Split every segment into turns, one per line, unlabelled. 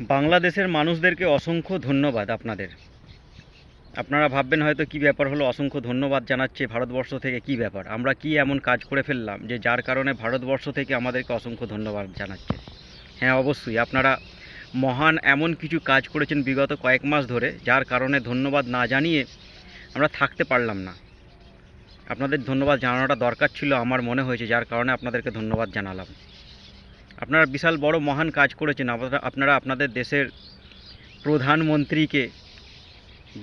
বাংলাদেশের মানুষদেরকে অসংখ্য ধন্যবাদ আপনাদের। আপনারা ভাববেন হয়তো কি ব্যাপার হলো, অসংখ্য ধন্যবাদ জানাচ্ছে ভারতবর্ষ থেকে কি ব্যাপার। আমরা কি এমন কাজ করে ফেললাম যে যার কারণে ভারতবর্ষ থেকে আমাদেরকে অসংখ্য ধন্যবাদ জানাচ্ছে? হ্যাঁ অবশ্যই, আপনারা মহান এমন কিছু কাজ করেছেন বিগত কয়েক মাস ধরে, যার কারণে ধন্যবাদ না জানিয়ে আমরা থাকতে পারলাম না। আপনাদের ধন্যবাদ জানানোটা দরকার ছিল, আমার মনে হয়েছে, যার কারণে আপনাদেরকে ধন্যবাদ জানালাম। আপনারা বিশাল বড় মহান কাজ করেছেন। আপনারা আপনাদের দেশের প্রধানমন্ত্রীকে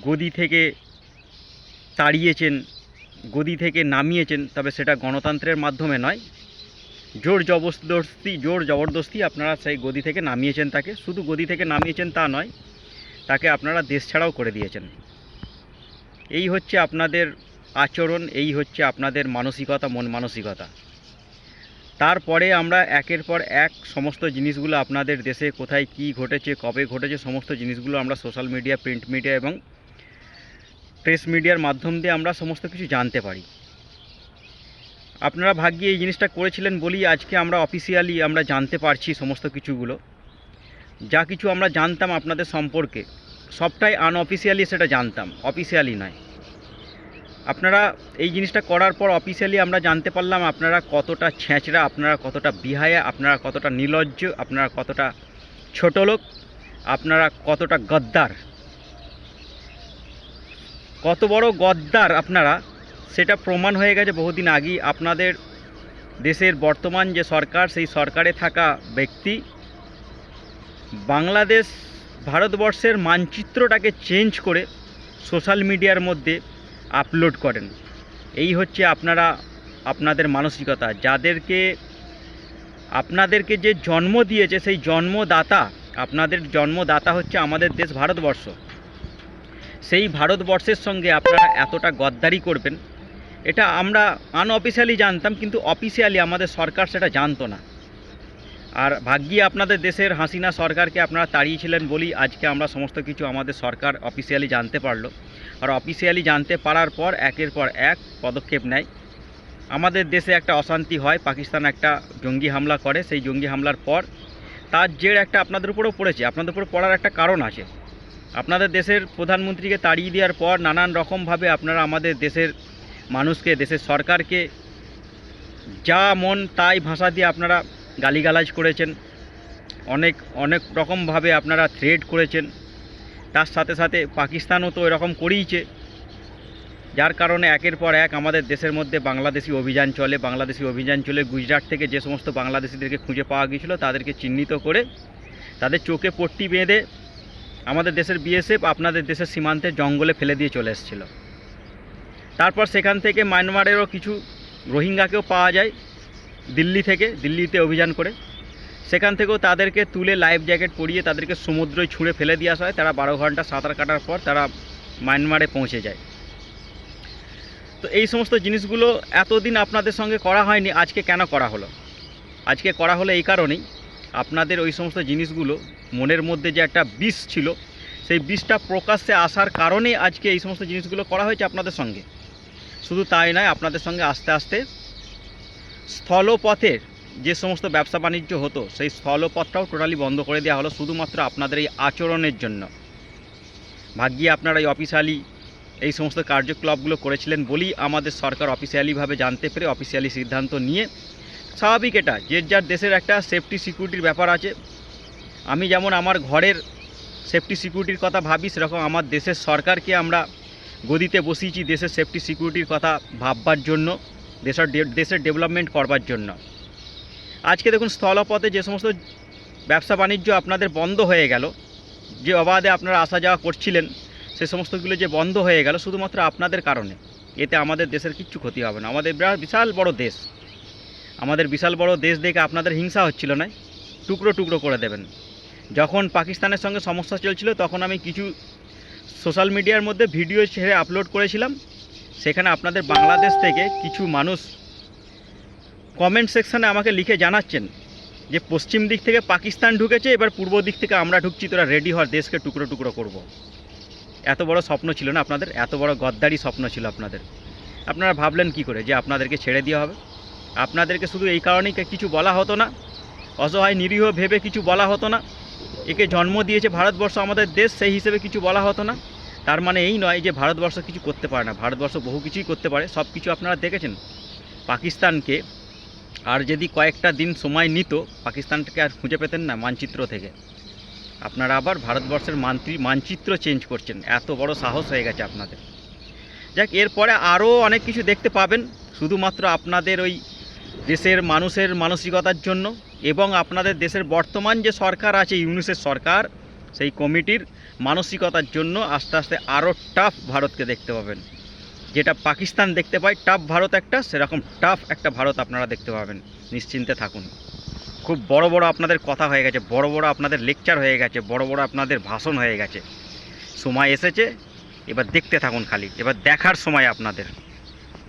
গদি থেকে তাড়িয়েছেন, গদি থেকে নামিয়েছেন, তবে সেটা গণতন্ত্রের মাধ্যমে নয়। জোর জবরদস্তি জোর জবরদস্তি আপনারা সেই গদি থেকে নামিয়েছেন তাকে। শুধু গদি থেকে নামিয়েছেন তা নয়, তাকে আপনারা দেশ ছাড়াও করে দিয়েছেন। এই হচ্ছে আপনাদের আচরণ, এই হচ্ছে আপনাদের মানসিকতা, মন মানসিকতা। তারপরে আমরা একের পর এক সমস্ত জিনিসগুলো আপনাদের দেশে কোথায় কি ঘটেছে, কবে ঘটেছে, সমস্ত জিনিসগুলো আমরা সোশ্যাল মিডিয়া প্রিন্ট মিডিয়া এবং প্রেস মিডিয়ার মাধ্যম দিয়ে আমরা সমস্ত কিছু জানতে পারি। আপনারা ভাগ্যে এই জিনিসটা করেছিলেন বলেই আজকে আমরা অফিসিয়ালি আমরা জানতে পারছি সমস্ত কিছুগুলো। যা কিছু আমরা জানতাম আপনাদের সম্পর্কে, সবটাই আনঅফিসিয়ালি সেটা জানতাম অফিসিয়ালি নয়। আপনারা এই জিনিসটা করার পর অফিসিয়ালি আমরা জানতে পারলাম আপনারা কতটা ছেঁচড়া, আপনারা কতটা বিহায়া, আপনারা কতটা নিলজ্জ, আপনারা কতটা ছোট লোক, আপনারা কতটা গদ্দার। কত বড় গদ্দার আপনারা, সেটা প্রমাণ হয়ে গেছে বহুদিন আগেই। আপনাদের দেশের বর্তমান যে সরকার, সেই সরকারে থাকা ব্যক্তি বাংলাদেশ ভারতবর্ষের মানচিত্রটাকে চেঞ্জ করে সোশ্যাল মিডিয়ার মধ্যে আপলোড করেন। এই হচ্ছে আপনারা, আপনাদের মানসিকতা। যাদেরকে, আপনাদেরকে যে জন্ম দিয়েছে, সেই জন্মদাতা, আপনাদের জন্মদাতা হচ্ছে আমাদের দেশ ভারতবর্ষ। সেই ভারতবর্ষের সঙ্গে আপনারা এতটা গদ্দারি করবেন। এটা আমরা আনঅফিসিয়ালি জানতাম, কিন্তু অফিসিয়ালি আমাদের সরকার সেটা জানতো না। আর ভাগ্যি আপনাদের দেশের হাসিনা সরকারকে আপনারা তাড়িয়েছিলেন বলেই আজকে আমরা সমস্ত কিছু আমাদের সরকার অফিসিয়ালি জানতে পারল। আর অফিসিয়ালি জানতে পারার পর একের পর এক পদক্ষেপ নেয়। আমাদের দেশে একটা অশান্তি হয়, পাকিস্তান একটা জঙ্গি হামলা করে, সেই জঙ্গি হামলার পর তার জের একটা আপনাদের উপরেও পড়েছে, আপনাদের উপরে পড়ার একটা কারণ আছে। আপনাদের দেশের প্রধানমন্ত্রীকে তাড়িয়ে দেওয়ার পর নানান রকমভাবে আপনারা আমাদের দেশের মানুষকে, দেশের সরকারকে যা মন তাই ভাষা দিয়ে আপনারা গালিগালাজ করেছেন, অনেক অনেক রকমভাবে আপনারা থ্রেড করেছেন। তার সাথে সাথে পাকিস্তানও তো এরকম করিয়েছে যার কারণে একের পর এক আমাদের দেশের মধ্যে বাংলাদেশি অভিযান চলে। বাংলাদেশি অভিযান চলে। গুজরাট থেকে যে সমস্ত বাংলাদেশিদেরকে খুঁজে পাওয়া গিয়েছিল, তাদেরকে চিহ্নিত করে তাদের চোখে পট্টি বেঁধে আমাদের দেশের বিএসএফ আপনাদের দেশের সীমান্তে জঙ্গলে ফেলে দিয়ে চলে এসেছিল। তারপর সেখান থেকে মায়ানমারেরও কিছু রোহিঙ্গাকেও পাওয়া যায়। দিল্লি থেকে, দিল্লিতে অভিযান করে। সেখান থেকেও তাদেরকে তুলে লাইফ জ্যাকেট পরিয়ে তাদেরকে সমুদ্রে ছুঁড়ে ফেলে দিয়ে আসা হয়। তারা বারো ঘণ্টা সাঁতার কাটার পর তারা মায়ানমারে পৌঁছে যায়। তো এই সমস্ত জিনিসগুলো এতদিন আপনাদের সঙ্গে করা হয়নি, আজকে কেন করা হলো? আজকে করা হলো এই কারণেই আপনাদের ওই সমস্ত জিনিসগুলো মনের মধ্যে যে একটা বিষ ছিল, সেই বিষটা প্রকাশ্যে আসার কারণে আজকে এই সমস্ত জিনিসগুলো করা হয়েছে আপনাদের সঙ্গে। শুধু তাই নয়, আপনাদের সঙ্গে আস্তে আস্তে স্থলপথের যে সমস্ত ব্যবসা বাণিজ্য হতো, সেই স্থলপথটাও টোটালি বন্ধ করে দেওয়া হলো শুধুমাত্র আপনাদের এই আচরণের জন্য। ভাগ্যিয়ে আপনারা এই অফিসিয়ালি এই সমস্ত কার্যকলাপগুলো করেছিলেন বলেই আমাদের সরকার অফিসিয়ালিভাবে জানতে পেরে অফিসিয়ালি সিদ্ধান্ত নিয়ে, স্বাভাবিক এটা, যে যার দেশের একটা সেফটি সিকিউরিটির ব্যাপার আছে। আমি যেমন আমার ঘরের সেফটি সিকিউরিটির কথা ভাবি, সেরকম আমার দেশের সরকারকে আমরা গদিতে বসিয়েছি দেশের সেফটি সিকিউরিটির কথা ভাববার জন্য, দেশের দেশের ডেভেলপমেন্ট করবার জন্য। আজকে দেখুন স্থলপথে যে সমস্ত ব্যবসা বাণিজ্য আপনাদের বন্ধ হয়ে গেল, যে অবাধে আপনারা আসা যাওয়া করছিলেন, সে সমস্তগুলো যে বন্ধ হয়ে গেল শুধুমাত্র আপনাদের কারণে। এতে আমাদের দেশের কিচ্ছু ক্ষতি হবে না। আমাদের বিশাল বড় দেশ। আমাদের বিশাল বড় দেশ দেখে আপনাদের হিংসা হচ্ছিল না? টুকরো টুকরো করে দেবেন। যখন পাকিস্তানের সঙ্গে সমস্যা চলছিল, তখন আমি কিছু সোশ্যাল মিডিয়ার মধ্যে ভিডিও ছেড়ে আপলোড করেছিলাম। সেখানে আপনাদের বাংলাদেশ থেকে কিছু মানুষ কমেন্ট সেকশানে আমাকে লিখে জানাচ্ছেন যে পশ্চিম দিক থেকে পাকিস্তান ঢুকেছে, এবার পূর্ব দিক থেকে আমরা ঢুকছি, তোরা রেডি হওয়ার দেশকে টুকরো টুকরো করব। এত বড় স্বপ্ন ছিল না আপনাদের? এত বড় গদ্দারি স্বপ্ন ছিল আপনাদের? আপনারা ভাবলেন কি করে যে আপনাদেরকে ছেড়ে দেওয়া হবে? আপনাদেরকে শুধু এই কারণেই কিছু বলা হতো না? অসহায়, নিরীহ ভেবে কিছু বলা হতো না? একে জন্ম দিয়েছে ভারতবর্ষ আমাদের দেশ, সেই হিসেবে কিছু বলা হতো না? তার মানে এই নয় যে ভারতবর্ষ কিছু করতে পারে না। ভারতবর্ষ বহু কিছুই করতে পারে। সব কিছু আপনারা দেখেছেন। পাকিস্তানকে আর যদি কয়েকটা দিন সময় নিত পাকিস্তানটাকে আর খুঁজে পেতেন না মানচিত্র থেকে। আপনারা আবার ভারতবর্ষের মান্ত্রী মানচিত্র চেঞ্জ করছেন। এত বড় সাহস হয়ে গেছে আপনাদের। যাক, এরপরে আরও অনেক কিছু দেখতে পাবেন, শুধুমাত্র আপনাদের ওই দেশের মানুষের মানসিকতার জন্য এবং আপনাদের দেশের বর্তমান যে সরকার আছে, ইউনিসের সরকার, সেই কমিটির মানসিকতার জন্য আস্তে আস্তে আরও টাফ ভারতকে দেখতে পাবেন। যেটা পাকিস্তান দেখতে পায় টাফ ভারত একটা, সেরকম টাফ একটা ভারত আপনারা দেখতে পাবেন। নিশ্চিন্তে থাকুন। খুব বড় বড় আপনাদের কথা হয়ে গেছে, বড় বড় আপনাদের লেকচার হয়ে গেছে, বড় বড় আপনাদের ভাষণ হয়ে গেছে। সময় এসেছে, এবার দেখতে থাকুন খালি, এবার দেখার সময় আপনাদের।